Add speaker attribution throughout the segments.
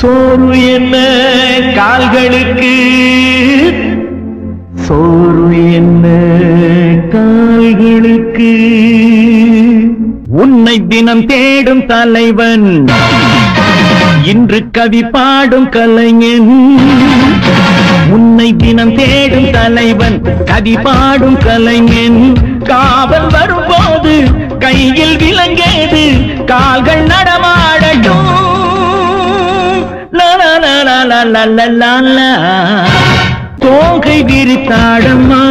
Speaker 1: சோறு என்ன கால்களுக்கு? சோறு என்ன கால்களுக்கு? உன்னை தினம் தேடும் தலைவன் இன்று கவி பாடும் கலைஞன். உன்னை தினம் தேடும் தலைவன் கவி பாடும் கலைஞன். காவல் வரும்போது கையில் விலங்கேது கால்கள் நட தோகை விரித்தாடம்மா.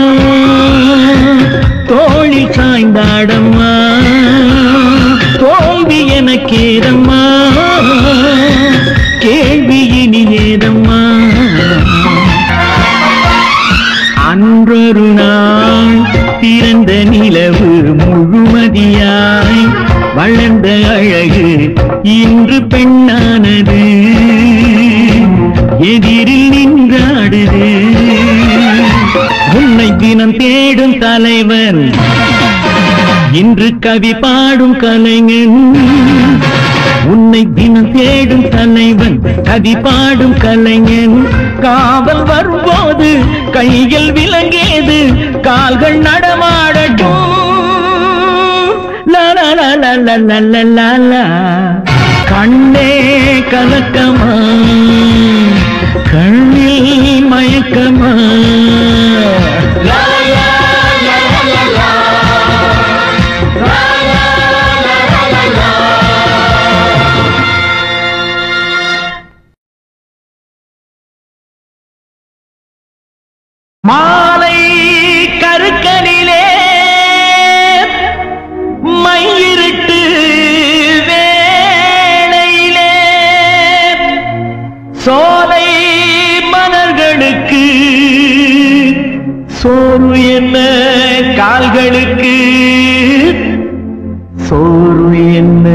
Speaker 1: தோழில் சாய்ந்தாடம்மா. தோல்வி எனக்கேதம்மா. கேள்வி இனி ஏதம்மா அன்றொரு நாள் பிறந்த நிலவு முழுமதியாய் வளர்ந்த அழகு இன்று பெண்ணா எதிரில் நின்றாடுது. உன்னை தினம் தேடும் தலைவன். இன்று கவி பாடும் கலைஞன். உன்னை தினம் தேடும் தலைவன் கவி பாடும் கலைஞன். காவல் வரும்போது கையில் விளங்கியது கால்கள் நடமாடட்டும். கண்ணே கலக்கமா. கண்ணில் மயக்கமா? மாலை கருக்கனிலே மையிருட்டு வேளையிலே சோலை சோறு என்ன கால்களுக்கு? சோறு என்ன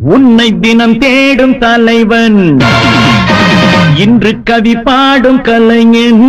Speaker 1: உன்னை தினம் தேடும் தலைவன். இன்று கவி பாடும் கலைஞன்.